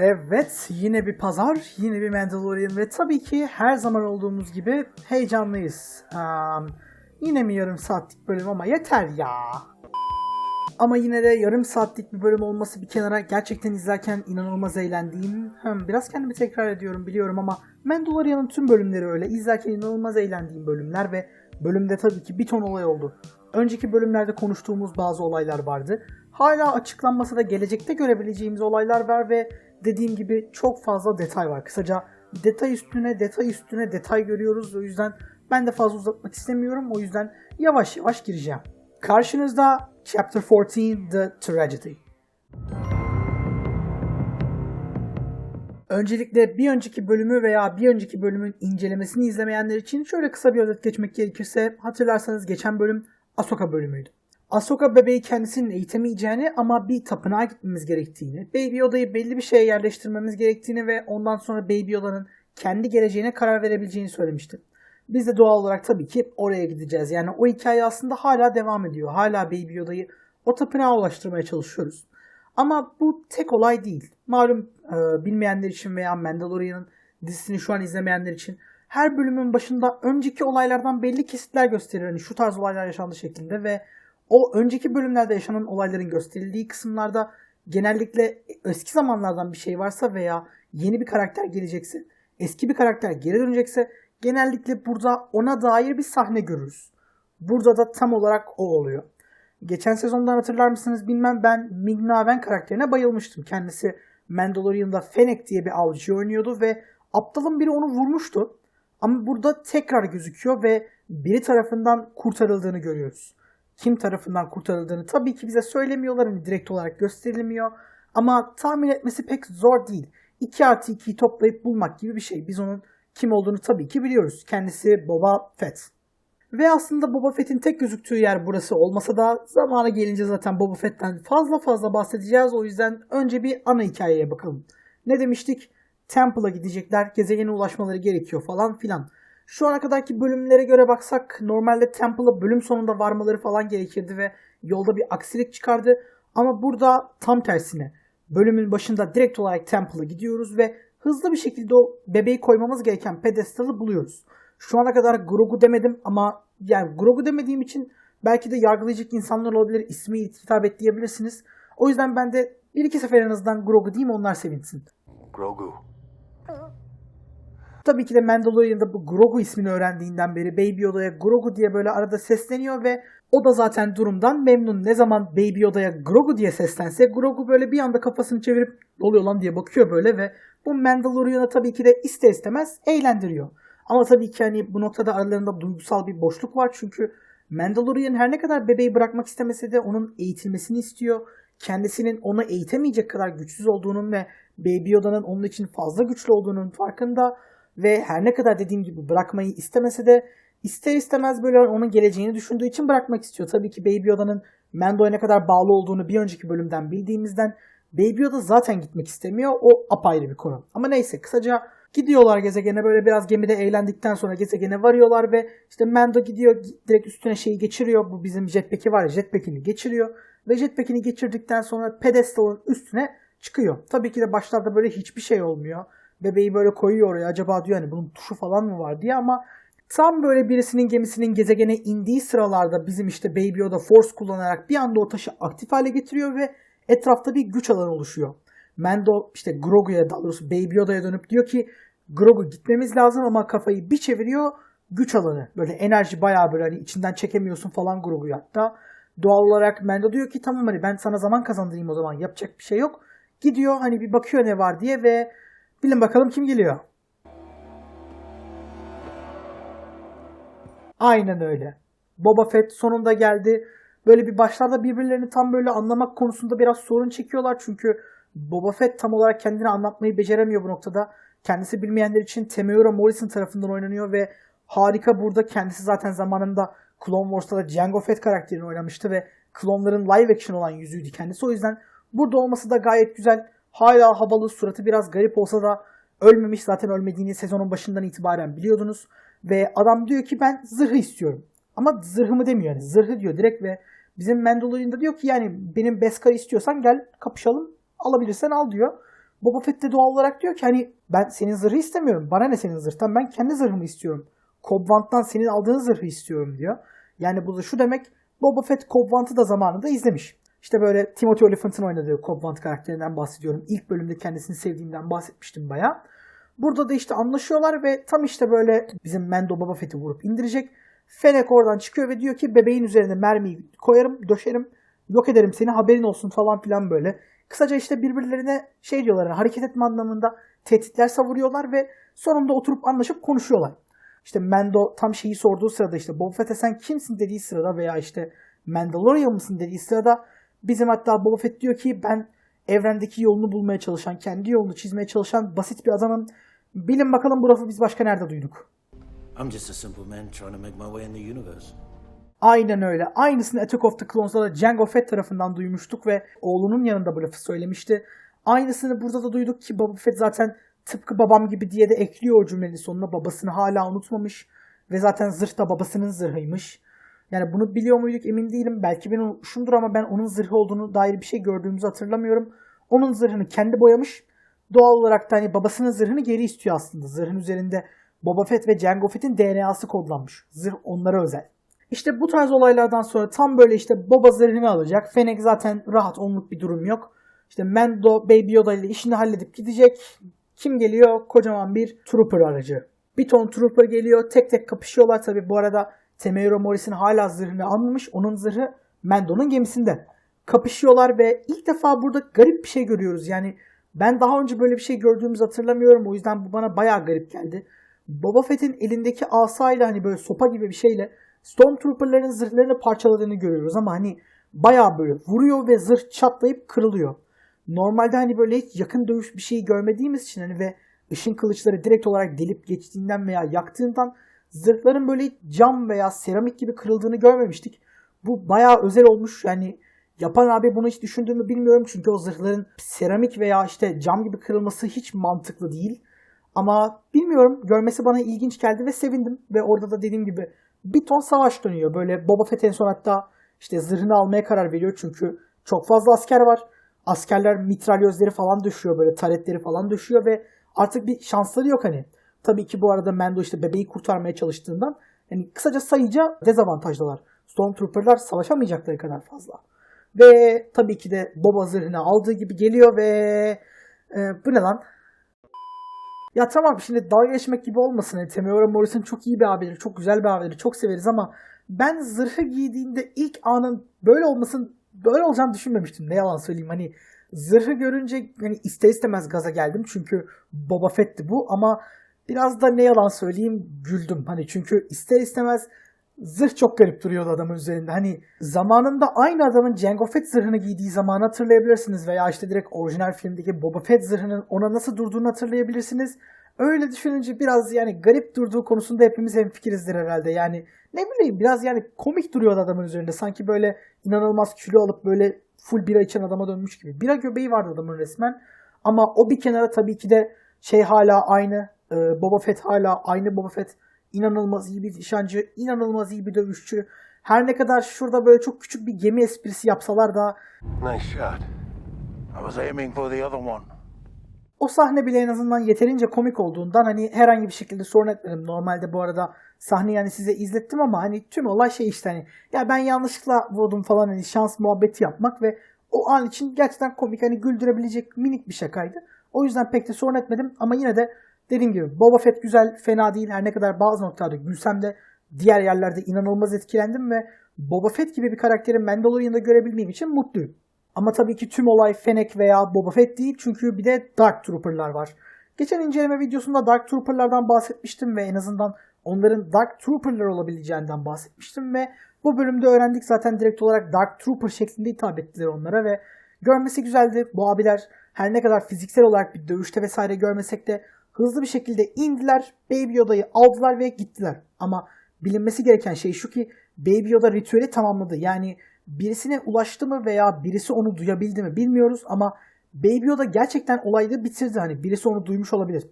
Evet, yine bir pazar, yine bir Mandalorian ve tabii ki her zaman olduğumuz gibi heyecanlıyız. Am, yine mi yarım saatlik bölüm ama yeter ya. Ama yine de yarım saatlik bir bölüm olması bir kenara gerçekten izlerken inanılmaz eğlendiğim, hem biraz kendimi tekrar ediyorum biliyorum ama Mandalorian'ın tüm bölümleri öyle. İzlerken inanılmaz eğlendiğim bölümler ve bölümde tabii ki bir ton olay oldu. Önceki bölümlerde konuştuğumuz bazı olaylar vardı. Hala açıklanmasa da gelecekte görebileceğimiz olaylar var ve dediğim gibi çok fazla detay var. Kısaca detay üstüne detay üstüne detay görüyoruz. O yüzden ben de fazla uzatmak istemiyorum. O yüzden yavaş yavaş gireceğim. Karşınızda Chapter 14 The Tragedy. Öncelikle bir önceki bölümü veya bir önceki bölümün incelemesini izlemeyenler için şöyle kısa bir özet geçmek gerekirse hatırlarsanız geçen bölüm Ahsoka bölümüydü. Ahsoka bebeği kendisinin eğitemeyeceğini ama bir tapınağa gitmemiz gerektiğini, Baby Yoda'yı belli bir şeye yerleştirmemiz gerektiğini ve ondan sonra Baby Yoda'nın kendi geleceğine karar verebileceğini söylemişti. Biz de doğal olarak tabii ki oraya gideceğiz. Yani o hikaye aslında hala devam ediyor. Hala Baby Yoda'yı o tapınağa ulaştırmaya çalışıyoruz. Ama bu tek olay değil. Malum e, bilmeyenler için veya Mandalorian'ın dizisini şu an izlemeyenler için her bölümün başında önceki olaylardan belli kesitler gösterir. Hani şu tarz olaylar yaşandı şeklinde ve o önceki bölümlerde yaşanan olayların gösterildiği kısımlarda genellikle eski zamanlardan bir şey varsa veya yeni bir karakter gelecekse, eski bir karakter geri dönecekse genellikle burada ona dair bir sahne görürüz. Burada da tam olarak o oluyor. Geçen sezondan hatırlar mısınız bilmem ben Ming-Na karakterine bayılmıştım. Kendisi Mandalorian'da Fennec diye bir avcı oynuyordu ve aptalın biri onu vurmuştu. Ama burada tekrar gözüküyor ve biri tarafından kurtarıldığını görüyoruz. Kim tarafından kurtarıldığını tabii ki bize söylemiyorlar. Hani direkt olarak gösterilmiyor. Ama tahmin etmesi pek zor değil. 2 artı 2'yi toplayıp bulmak gibi bir şey. Biz onun kim olduğunu tabii ki biliyoruz. Kendisi Boba Fett. Ve aslında Boba Fett'in tek gözüktüğü yer burası olmasa da zamana gelince zaten Boba Fett'ten fazla fazla bahsedeceğiz. O yüzden önce bir ana hikayeye bakalım. Ne demiştik? Temple'a gidecekler, gezegene ulaşmaları gerekiyor falan filan. Şu ana kadarki bölümlere göre baksak normalde Temple'a bölüm sonunda varmaları falan gerekirdi ve yolda bir aksilik çıkardı. Ama burada tam tersine bölümün başında direkt olarak Temple'a gidiyoruz ve hızlı bir şekilde o bebeği koymamız gereken pedestalı buluyoruz. Şu ana kadar Grogu demedim ama yani Grogu demediğim için belki de yargılayacak insanlar olabilir. ismi hitap et diyebilirsiniz. O yüzden ben de bir iki sefer en azından Grogu diyeyim onlar sevinsin. Grogu. Tabii ki de Mandalorian'da bu Grogu ismini öğrendiğinden beri Baby Yoda'ya Grogu diye böyle arada sesleniyor ve o da zaten durumdan memnun. Ne zaman Baby Yoda'ya Grogu diye seslense Grogu böyle bir anda kafasını çevirip oluyor lan diye bakıyor böyle ve bu Mandalorian'a tabii ki de ister istemez eğlendiriyor. Ama tabii ki hani bu noktada aralarında duygusal bir boşluk var çünkü Mandalorian her ne kadar bebeği bırakmak istemese de onun eğitilmesini istiyor. Kendisinin onu eğitemeyecek kadar güçsüz olduğunun ve Baby Yoda'nın onun için fazla güçlü olduğunun farkında ve her ne kadar dediğim gibi bırakmayı istemese de ister istemez böyle onun geleceğini düşündüğü için bırakmak istiyor. Tabii ki Baby Yoda'nın Mando'ya ne kadar bağlı olduğunu bir önceki bölümden bildiğimizden Baby Yoda zaten gitmek istemiyor. O apayrı bir konu. Ama neyse kısaca gidiyorlar gezegene böyle biraz gemide eğlendikten sonra gezegene varıyorlar ve işte Mando gidiyor direkt üstüne şeyi geçiriyor. Bu bizim jetpack'i var ya jetpack'ini geçiriyor. Ve jetpack'ini geçirdikten sonra pedestalın üstüne çıkıyor. Tabii ki de başlarda böyle hiçbir şey olmuyor. Bebeği böyle koyuyor oraya. Acaba diyor hani bunun tuşu falan mı var diye ama tam böyle birisinin gemisinin gezegene indiği sıralarda bizim işte Baby Yoda Force kullanarak bir anda o taşı aktif hale getiriyor ve etrafta bir güç alanı oluşuyor. Mando işte Grogu'ya daha doğrusu Baby Yoda'ya dönüp diyor ki Grogu gitmemiz lazım ama kafayı bir çeviriyor güç alanı. Böyle enerji bayağı böyle hani içinden çekemiyorsun falan Grogu'yu hatta. Doğal olarak Mando diyor ki tamam hani ben sana zaman kazandırayım o zaman yapacak bir şey yok. Gidiyor hani bir bakıyor ne var diye ve bilin bakalım kim geliyor. Aynen öyle. Boba Fett sonunda geldi. Böyle bir başlarda birbirlerini tam böyle anlamak konusunda biraz sorun çekiyorlar. Çünkü Boba Fett tam olarak kendini anlatmayı beceremiyor bu noktada. Kendisi bilmeyenler için Temuera Morrison tarafından oynanıyor ve harika burada. Kendisi zaten zamanında Clone Wars'ta da Jango Fett karakterini oynamıştı ve klonların live action olan yüzüydü kendisi. O yüzden burada olması da gayet güzel. Hala havalı, suratı biraz garip olsa da ölmemiş. Zaten ölmediğini sezonun başından itibaren biliyordunuz. Ve adam diyor ki ben zırhı istiyorum. Ama zırhımı demiyor yani. Zırhı diyor direkt ve bizim Mandalorian'da diyor ki yani benim Beskar istiyorsan gel kapışalım. Alabilirsen al diyor. Boba Fett de doğal olarak diyor ki hani ben senin zırhı istemiyorum. Bana ne senin zırhtan? Ben kendi zırhımı istiyorum. Cobb Vanth'tan senin aldığın zırhı istiyorum diyor. Yani bu da şu demek Boba Fett Cobb da zamanında izlemiş. İşte böyle Timothy Olyphant'ın oynadığı Cobb Vanth karakterinden bahsediyorum. İlk bölümde kendisini sevdiğimden bahsetmiştim baya. Burada da işte anlaşıyorlar ve tam işte böyle bizim Mando Boba Fett'i vurup indirecek. Fennec oradan çıkıyor ve diyor ki bebeğin üzerine mermiyi koyarım, döşerim, yok ederim seni haberin olsun falan filan böyle. Kısaca işte birbirlerine şey diyorlar hani hareket etme anlamında tehditler savuruyorlar ve sonunda oturup anlaşıp konuşuyorlar. İşte Mando tam şeyi sorduğu sırada işte Boba Fett'e sen kimsin dediği sırada veya işte Mandalorian mısın dediği sırada bizim hatta Boba Fett diyor ki ben evrendeki yolunu bulmaya çalışan, kendi yolunu çizmeye çalışan basit bir adamım. Bilin bakalım bu lafı biz başka nerede duyduk? I'm just a simple man trying to make my way in the universe. Aynen öyle. Aynısını Attack of the Clones'da da Jango Fett tarafından duymuştuk ve oğlunun yanında bu lafı söylemişti. Aynısını burada da duyduk ki Boba Fett zaten tıpkı babam gibi diye de ekliyor o cümlenin sonuna. Babasını hala unutmamış ve zaten zırh da babasının zırhıymış. Yani bunu biliyor muyduk emin değilim. Belki ben unutmuşumdur ama ben onun zırhı olduğunu dair bir şey gördüğümüzü hatırlamıyorum. Onun zırhını kendi boyamış. Doğal olarak da hani babasının zırhını geri istiyor aslında. Zırhın üzerinde Boba Fett ve Jango Fett'in DNA'sı kodlanmış. Zırh onlara özel. İşte bu tarz olaylardan sonra tam böyle işte Boba zırhını alacak. Fennec zaten rahat onluk bir durum yok. İşte Mando Baby Yoda ile işini halledip gidecek. Kim geliyor? Kocaman bir Trooper aracı. Bir ton Trooper geliyor. Tek tek kapışıyorlar tabi. Bu arada Temuera Morris'in hala zırhını almamış. Onun zırhı Mando'nun gemisinde. Kapışıyorlar ve ilk defa burada garip bir şey görüyoruz. Yani ben daha önce böyle bir şey gördüğümüzü hatırlamıyorum. O yüzden bu bana bayağı garip geldi. Boba Fett'in elindeki asayla hani böyle sopa gibi bir şeyle Stormtrooper'ların zırhlarını parçaladığını görüyoruz ama hani bayağı böyle vuruyor ve zırh çatlayıp kırılıyor. Normalde hani böyle hiç yakın dövüş bir şey görmediğimiz için hani ve ışın kılıçları direkt olarak delip geçtiğinden veya yaktığından zırhların böyle cam veya seramik gibi kırıldığını görmemiştik. Bu bayağı özel olmuş yani yapan abi bunu hiç düşündüğümü bilmiyorum çünkü o zırhların seramik veya işte cam gibi kırılması hiç mantıklı değil. Ama bilmiyorum görmesi bana ilginç geldi ve sevindim ve orada da dediğim gibi bir ton savaş dönüyor. Böyle Boba Fett en son hatta işte zırhını almaya karar veriyor çünkü çok fazla asker var. Askerler mitralyözleri falan düşüyor böyle taretleri falan düşüyor ve artık bir şansları yok hani. Tabii ki bu arada Mando işte bebeği kurtarmaya çalıştığından yani kısaca sayıca dezavantajdalar. Stormtrooper'lar savaşamayacakları kadar fazla. Ve tabii ki de Boba zırhını aldığı gibi geliyor ve e, bu ne lan? Ya tamam şimdi dalga geçmek gibi olmasın. Yani Temuera Morrison çok iyi bir abidir, çok güzel bir abidir, çok severiz ama ben zırhı giydiğinde ilk anın böyle olmasın, böyle olacağını düşünmemiştim. Ne yalan söyleyeyim hani zırhı görünce hani ister istemez gaza geldim çünkü Boba Fett'ti bu ama biraz da ne yalan söyleyeyim güldüm. Hani çünkü ister istemez zırh çok garip duruyordu adamın üzerinde. Hani zamanında aynı adamın Jango Fett zırhını giydiği zamanı hatırlayabilirsiniz veya işte direkt orijinal filmdeki Boba Fett zırhının ona nasıl durduğunu hatırlayabilirsiniz. Öyle düşününce biraz yani garip durduğu konusunda hepimiz hemfikirizdir herhalde. Yani ne bileyim biraz yani komik duruyordu adamın üzerinde. Sanki böyle inanılmaz kilo alıp böyle full bira içen adama dönmüş gibi. Bira göbeği vardı adamın resmen. Ama o bir kenara tabii ki de şey hala aynı. E, Boba Fett hala aynı Boba Fett. İnanılmaz iyi bir nişancı, inanılmaz iyi bir dövüşçü. Her ne kadar şurada böyle çok küçük bir gemi esprisi yapsalar da Nice shot. I was aiming for the other one. o sahne bile en azından yeterince komik olduğundan hani herhangi bir şekilde sorun etmedim. Normalde bu arada sahneyi yani size izlettim ama hani tüm olay şey işte hani ya ben yanlışlıkla vurdum falan hani şans muhabbeti yapmak ve o an için gerçekten komik hani güldürebilecek minik bir şakaydı. O yüzden pek de sorun etmedim ama yine de dediğim gibi Boba Fett güzel fena değil her ne kadar bazı noktalarda gülsem de diğer yerlerde inanılmaz etkilendim ve Boba Fett gibi bir karakteri Mandalorian'da görebildiğim için mutluyum. Ama tabii ki tüm olay Fennec veya Boba Fett değil çünkü bir de Dark Trooper'lar var. Geçen inceleme videosunda Dark Trooper'lardan bahsetmiştim ve en azından onların Dark Trooper'lar olabileceğinden bahsetmiştim ve bu bölümde öğrendik zaten direkt olarak Dark Trooper şeklinde hitap ettiler onlara ve görmesi güzeldi. Bu abiler her ne kadar fiziksel olarak bir dövüşte vesaire görmesek de hızlı bir şekilde indiler, Baby Yoda'yı aldılar ve gittiler. Ama bilinmesi gereken şey şu ki Baby Yoda ritüeli tamamladı. Yani birisine ulaştı mı veya birisi onu duyabildi mi bilmiyoruz ama Baby Yoda gerçekten olayı bitirdi. Hani birisi onu duymuş olabilir.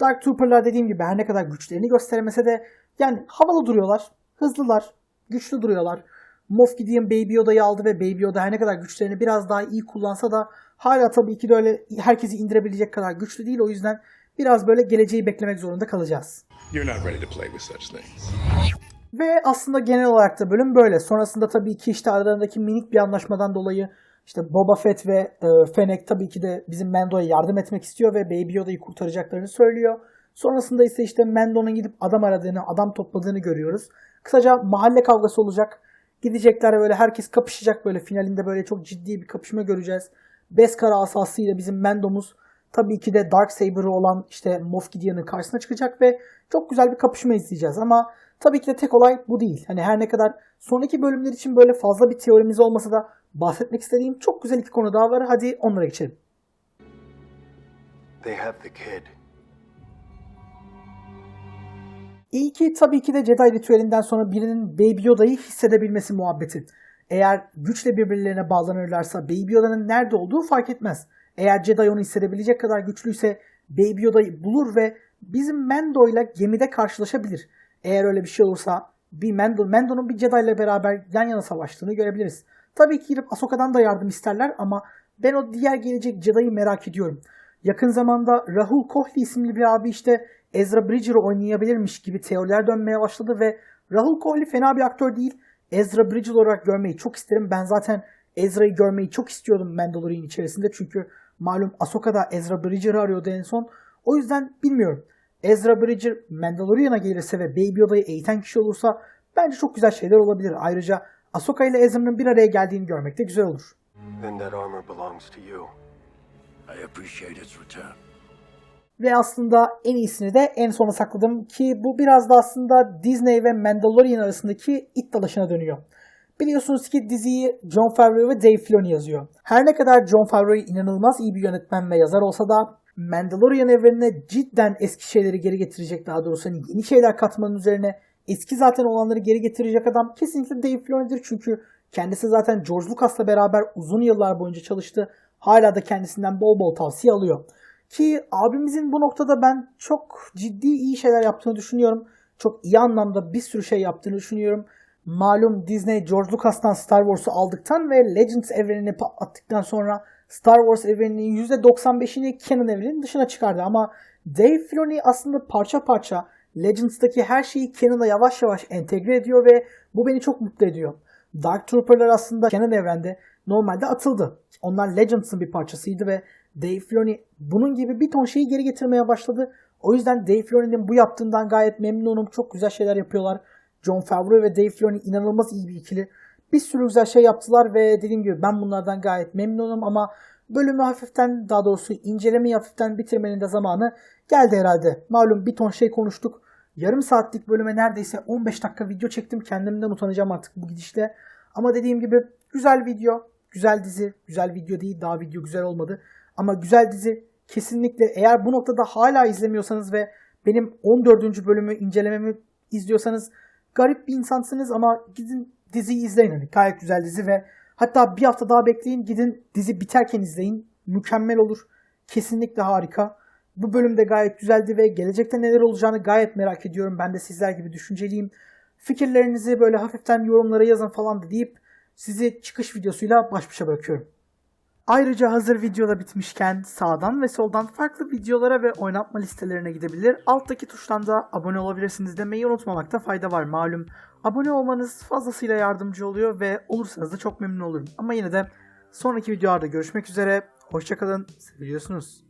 Dark Trooper'lar dediğim gibi her ne kadar güçlerini gösteremese de yani havalı duruyorlar, hızlılar, güçlü duruyorlar. Moff Gideon Baby Yoda'yı aldı ve Baby Yoda her ne kadar güçlerini biraz daha iyi kullansa da Hala tabii ki de öyle herkesi indirebilecek kadar güçlü değil. O yüzden biraz böyle geleceği beklemek zorunda kalacağız. Ve aslında genel olarak da bölüm böyle. Sonrasında tabii ki işte aralarındaki minik bir anlaşmadan dolayı işte Boba Fett ve e, Fennec tabii ki de bizim Mando'ya yardım etmek istiyor ve Baby Yoda'yı kurtaracaklarını söylüyor. Sonrasında ise işte Mando'nun gidip adam aradığını, adam topladığını görüyoruz. Kısaca mahalle kavgası olacak. Gidecekler böyle herkes kapışacak böyle finalinde böyle çok ciddi bir kapışma göreceğiz. Beskar asasıyla bizim Mando'muz tabii ki de Darksaber'ı olan işte Moff Gideon'ın karşısına çıkacak ve çok güzel bir kapışma izleyeceğiz ama tabii ki de tek olay bu değil. Hani her ne kadar sonraki bölümler için böyle fazla bir teorimiz olmasa da bahsetmek istediğim çok güzel iki konu daha var. Hadi onlara geçelim. They have the kid. İlki tabii ki de Jedi ritüelinden sonra birinin Baby Yoda'yı hissedebilmesi muhabbeti. Eğer güçle birbirlerine bağlanırlarsa Baby Yoda'nın nerede olduğu fark etmez. Eğer Jedi onu hissedebilecek kadar güçlüyse Baby Yoda'yı bulur ve bizim Mando ile gemide karşılaşabilir. Eğer öyle bir şey olursa bir Mando, Mando'nun bir Jedi ile beraber yan yana savaştığını görebiliriz. Tabii ki gidip Ahsoka'dan da yardım isterler ama ben o diğer gelecek Jedi'yi merak ediyorum. Yakın zamanda Rahul Kohli isimli bir abi işte Ezra Bridger'ı oynayabilirmiş gibi teoriler dönmeye başladı ve Rahul Kohli fena bir aktör değil. Ezra Bridger olarak görmeyi çok isterim. Ben zaten Ezra'yı görmeyi çok istiyordum Mandalorian içerisinde. Çünkü malum Ahsoka'da Ezra Bridger'ı arıyordu en son. O yüzden bilmiyorum. Ezra Bridger Mandalorian'a gelirse ve Baby Yoda'yı eğiten kişi olursa bence çok güzel şeyler olabilir. Ayrıca Ahsoka ile Ezra'nın bir araya geldiğini görmek de güzel olur. Ve aslında en iyisini de en sona sakladım ki bu biraz da aslında Disney ve Mandalorian arasındaki it dalaşına dönüyor. Biliyorsunuz ki diziyi Jon Favreau ve Dave Filoni yazıyor. Her ne kadar Jon Favreau inanılmaz iyi bir yönetmen ve yazar olsa da Mandalorian evrenine cidden eski şeyleri geri getirecek daha doğrusu hani yeni şeyler katmanın üzerine eski zaten olanları geri getirecek adam kesinlikle Dave Filoni'dir. Çünkü kendisi zaten George Lucas'la beraber uzun yıllar boyunca çalıştı. Hala da kendisinden bol bol tavsiye alıyor. Ki abimizin bu noktada ben çok ciddi iyi şeyler yaptığını düşünüyorum. Çok iyi anlamda bir sürü şey yaptığını düşünüyorum. Malum Disney George Lucas'tan Star Wars'u aldıktan ve Legends evrenini patlattıktan sonra Star Wars evreninin %95'ini canon evrenin dışına çıkardı. Ama Dave Filoni aslında parça parça Legends'taki her şeyi canon'a yavaş yavaş entegre ediyor ve bu beni çok mutlu ediyor. Dark Trooper'lar aslında canon evrende normalde atıldı. Onlar Legends'ın bir parçasıydı ve Dave Filoni bunun gibi bir ton şeyi geri getirmeye başladı. O yüzden Dave Filoni'nin bu yaptığından gayet memnunum. Çok güzel şeyler yapıyorlar. Jon Favreau ve Dave Filoni inanılmaz iyi bir ikili. Bir sürü güzel şey yaptılar ve dediğim gibi ben bunlardan gayet memnunum ama bölümü hafiften daha doğrusu incelemeyi hafiften bitirmenin de zamanı geldi herhalde. Malum bir ton şey konuştuk. Yarım saatlik bölüme neredeyse 15 dakika video çektim. Kendimden utanacağım artık bu gidişle. Ama dediğim gibi güzel video, güzel dizi, güzel video değil daha video güzel olmadı. Ama güzel dizi kesinlikle eğer bu noktada hala izlemiyorsanız ve benim 14. bölümü incelememi izliyorsanız garip bir insansınız ama gidin diziyi izleyin. Hani gayet güzel dizi ve hatta bir hafta daha bekleyin gidin dizi biterken izleyin. Mükemmel olur. Kesinlikle harika. Bu bölüm de gayet güzeldi ve gelecekte neler olacağını gayet merak ediyorum. Ben de sizler gibi düşünceliyim. Fikirlerinizi böyle hafiften yorumlara yazın falan da deyip sizi çıkış videosuyla baş başa bırakıyorum. Ayrıca hazır videoda bitmişken sağdan ve soldan farklı videolara ve oynatma listelerine gidebilir. Alttaki tuştan da abone olabilirsiniz demeyi unutmamakta fayda var malum. Abone olmanız fazlasıyla yardımcı oluyor ve olursanız da çok memnun olurum. Ama yine de sonraki videolarda görüşmek üzere. Hoşçakalın. Seviyorsunuz.